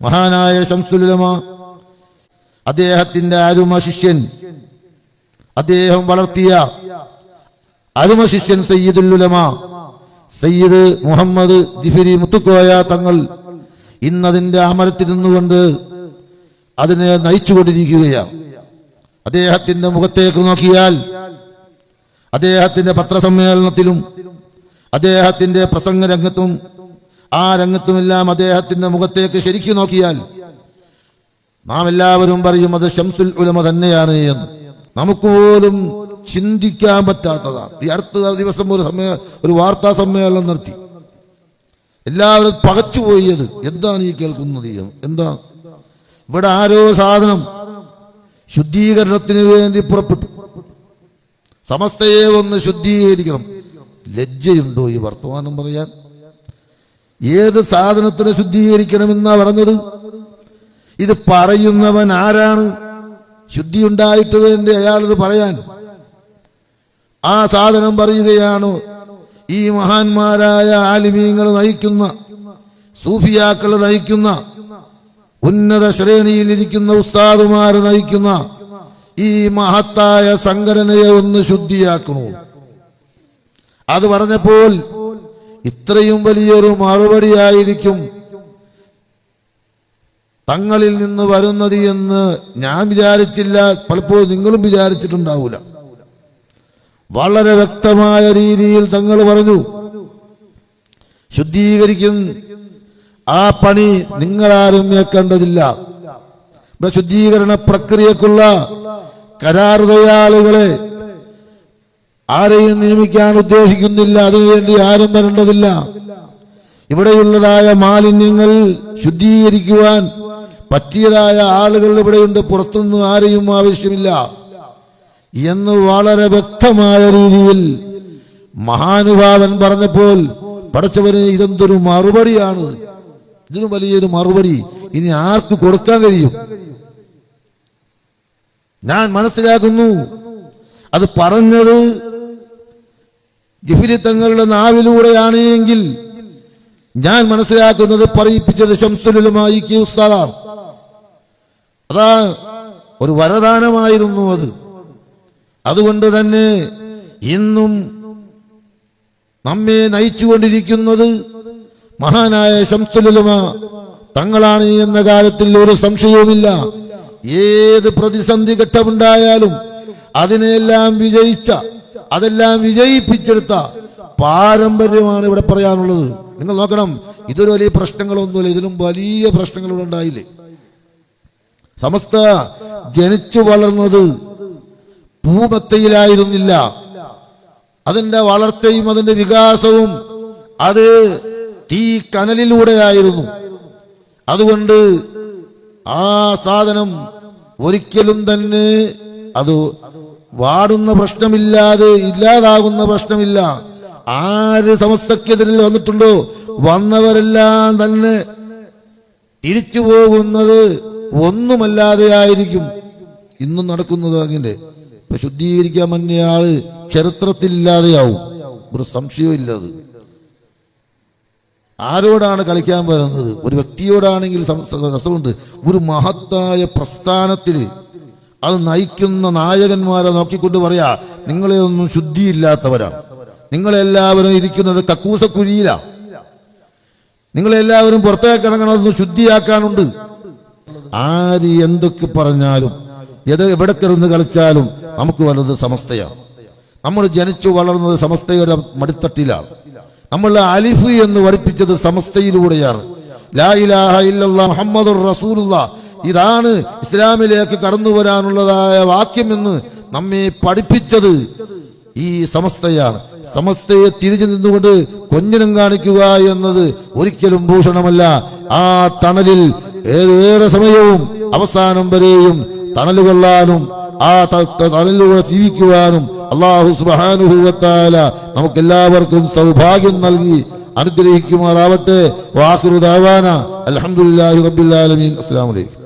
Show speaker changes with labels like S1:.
S1: മഹാനായ ശംസുലുലമ അദ്ദേഹത്തിന്റെ അരുമ ശിഷ്യൻ അദ്ദേഹം വളർത്തിയ അരുമ ശിഷ്യൻ സയ്യിദുലുലമ സയ്യിദ് മുഹമ്മദ് ജിഫിരി മുത്തുക്കോയ തങ്ങൾ ഇന്നതിന്റെ അമരത്തിൽ നിന്നുകൊണ്ട് അതിനെ നയിച്ചുകൊണ്ടിരിക്കുകയാണ്. അദ്ദേഹത്തിന്റെ മുഖത്തേക്ക് നോക്കിയാൽ അദ്ദേഹത്തിന്റെ പത്രസമ്മേളനത്തിലും അദ്ദേഹത്തിന്റെ പ്രസംഗ രംഗത്തും ആ രംഗത്തുമെല്ലാം അദ്ദേഹത്തിന്റെ മുഖത്തേക്ക് ശരിക്കു നോക്കിയാൽ നാം എല്ലാവരും പറയും അത് ഷംസുൽ ഉലമ തന്നെയാണ് എന്ന്. നമുക്ക് പോലും ചിന്തിക്കാൻ പറ്റാത്തതാണ്. ഈ അടുത്ത ദിവസം ഒരു സമയ ഒരു വാർത്താ സമ്മേളനം നടത്തി. എല്ലാവരും പകച്ചുപോയത് എന്താണ് ഈ കേൾക്കുന്നത് എന്താ? ഇവിടെ ആരോ സാധനം ശുദ്ധീകരണത്തിന് വേണ്ടി പുറപ്പെട്ടു. സമസ്തയെ ഒന്ന് ശുദ്ധീകരിക്കണം. ലജ്ജയുണ്ടോ ഈ വർത്തമാനം പറയാൻ? ഏത് സാധനത്തിനെ ശുദ്ധീകരിക്കണമെന്നാ പറഞ്ഞത്? ഇത് പറയുന്നവൻ ആരാണ്? ശുദ്ധി ഉണ്ടായിട്ട് വേണ്ടി അയാളിത് പറയാൻ. ആ സാധനം പറയുകയാണ് ഈ മഹാന്മാരായ ആലിമീങ്ങൾ നയിക്കുന്ന സൂഫിയാക്കൾ നയിക്കുന്ന ഉന്നത ശ്രേണിയിൽ ഇരിക്കുന്ന ഉസ്താദുമാർ നയിക്കുന്ന ഈ മഹത്തായ സംഘടനയെ ഒന്ന് ശുദ്ധിയാക്കണു? അത് പറഞ്ഞപ്പോൾ ഇത്രയും വലിയൊരു മറുപടിയായിരിക്കും തങ്ങളിൽ നിന്ന് വരുന്നത് എന്ന് ഞാൻ വിചാരിച്ചില്ല. പലപ്പോഴും നിങ്ങളും വിചാരിച്ചിട്ടുണ്ടാവൂല. വളരെ വ്യക്തമായ രീതിയിൽ തങ്ങൾ പറഞ്ഞു. ശുദ്ധീകരിക്കും. ആ പണി നിങ്ങളാരും ഏക്കേണ്ടതില്ല ശുദ്ധീകരണ പ്രക്രിയക്കുള്ള കരാർ തൊഴിലാളികളെ ആരെയും നിയമിക്കാൻ ഉദ്ദേശിക്കുന്നില്ല. അതിനുവേണ്ടി ആരും വരേണ്ടതില്ല. ഇവിടെയുള്ളതായ മാലിന്യങ്ങൾ ശുദ്ധീകരിക്കുവാൻ പറ്റിയതായ ആളുകൾ ഇവിടെയുണ്ട്. പുറത്തുനിന്ന് ആരെയും ആവശ്യമില്ല. എന്ന് വളരെ വ്യക്തമായ രീതിയിൽ മഹാനുഭാവൻ പറഞ്ഞപ്പോൾ പഠിച്ചവന് ഇതെന്തൊരു മറുപടിയാണ്? ഇതിന് വലിയൊരു മറുപടി. ഇനി ആർക്ക് കൊടുക്കാൻ കഴിയും? ഞാൻ മനസ്സിലാക്കുന്നു. അത് പറഞ്ഞത് ജിഫിരി തങ്ങളുടെ നാവിലൂടെയാണ് എങ്കിൽ ഞാൻ മനസ്സിലാക്കുന്നത് പറയിപ്പിച്ചത് ശംസുലുമായി ഉസ്താദാണ്. അതാ ഒരു വരദാനമായിരുന്നു അത്. അതുകൊണ്ട് തന്നെ ഇന്നും നമ്മെ നയിച്ചുകൊണ്ടിരിക്കുന്നത് മഹാനായ ശംസുലുമ തങ്ങളാണ് എന്ന കാര്യത്തിൽ ഒരു സംശയവുമില്ല. ഏത് പ്രതിസന്ധി ഘട്ടമുണ്ടായാലും അതിനെല്ലാം വിജയിച്ച അതെല്ലാം വിജയിപ്പിച്ചെടുത്ത പാരമ്പര്യമാണ് ഇവിടെ പറയാനുള്ളത്. നിങ്ങൾ നോക്കണം ഇതൊരു വലിയ പ്രശ്നങ്ങളൊന്നുമില്ല. ഇതിലും വലിയ പ്രശ്നങ്ങൾ ഇവിടെ ഉണ്ടായില്ലേ? സമസ്ത ജനിച്ചു വളർന്നത് ഭൂമത്തയിലായിരുന്നില്ല. അതിന്റെ വളർച്ചയും അതിന്റെ വികാസവും അത് തീ കനലിലൂടെയായിരുന്നു. അതുകൊണ്ട് ആ സാധനം ഒരിക്കലും തന്നെ അത് വാടുന്ന പ്രശ്നമില്ലാതെ ഇല്ലാതാകുന്ന പ്രശ്നമില്ല. ആര് സമസ്തക്കെതിരിൽ വന്നിട്ടുണ്ടോ? വന്നവരെല്ലാം തന്നെ തിരിച്ചു പോകുന്നത് ഒന്നുമല്ലാതെ ആയിരിക്കും. ഇന്നും നടക്കുന്നത് അങ്ങനെ ഇപ്പൊ ശുദ്ധീകരിക്കാൻ മഞ്ഞയാൾ ചരിത്രത്തിൽ ഇല്ലാതെയാവും ഒരു സംശയവും ഇല്ലത് ആരോടാണ് കളിക്കാൻ വരുന്നത്? ഒരു വ്യക്തിയോടാണെങ്കിൽ രസമുണ്ട്. ഒരു മഹത്തായ പ്രസ്ഥാനത്തിൽ അത് നയിക്കുന്ന നായകന്മാരെ നോക്കിക്കൊണ്ട് പറയാ നിങ്ങളെ ഒന്നും ശുദ്ധിയില്ലാത്തവരാണ്. നിങ്ങളെല്ലാവരും ഇരിക്കുന്നത് കക്കൂസക്കുഴിയിലാണ് നിങ്ങളെല്ലാവരും പുറത്തേക്ക് ഇറങ്ങണമെന്ന് ശുദ്ധിയാക്കാനുണ്ട്. ആര് എന്തൊക്കെ പറഞ്ഞാലും ഏത് എവിടെ കിടന്ന് കളിച്ചാലും നമുക്ക് വലുത് സമസ്തയാണ് നമ്മൾ ജനിച്ചു വളർന്നത് സമസ്തയുടെ മടിത്തട്ടിലാണ്. നമ്മൾ അലിഫ് എന്ന് പഠിപ്പിച്ചത് സമസ്തയിലൂടെയാണ്. ലാ ഇലാഹ ഇല്ലല്ലാഹ് മുഹമ്മദുർ റസൂലുള്ള. ഇതാണ് ഇസ്ലാമിലേക്ക് കടന്നു വരാനുള്ളതായ വാക്യമെന്ന് നമ്മെ പഠിപ്പിച്ചത്. ഈ സമസ്തയാണ്. സമസ്തയെ തിരിഞ്ഞു നിന്നുകൊണ്ട് കൊഞ്ഞനം കാണിക്കുക എന്നത് ഒരിക്കലും ഭൂഷണമല്ല. ആ തണലിൽ ഏറെ സമയവും അവസാനം വരെയും തണൽ കൊള്ളാനും ആ തണലിലൂടെ ജീവിക്കുവാനും അള്ളാഹു സുബാനുഭൂവത്താല നമുക്ക് എല്ലാവർക്കും സൗഭാഗ്യം നൽകി അനുഗ്രഹിക്കുമാറാവട്ടെ. വാഹുദാവാന അലഹമുല്ലാഹി റബ്ബിൽ അസ്സാം അലൈക്കും.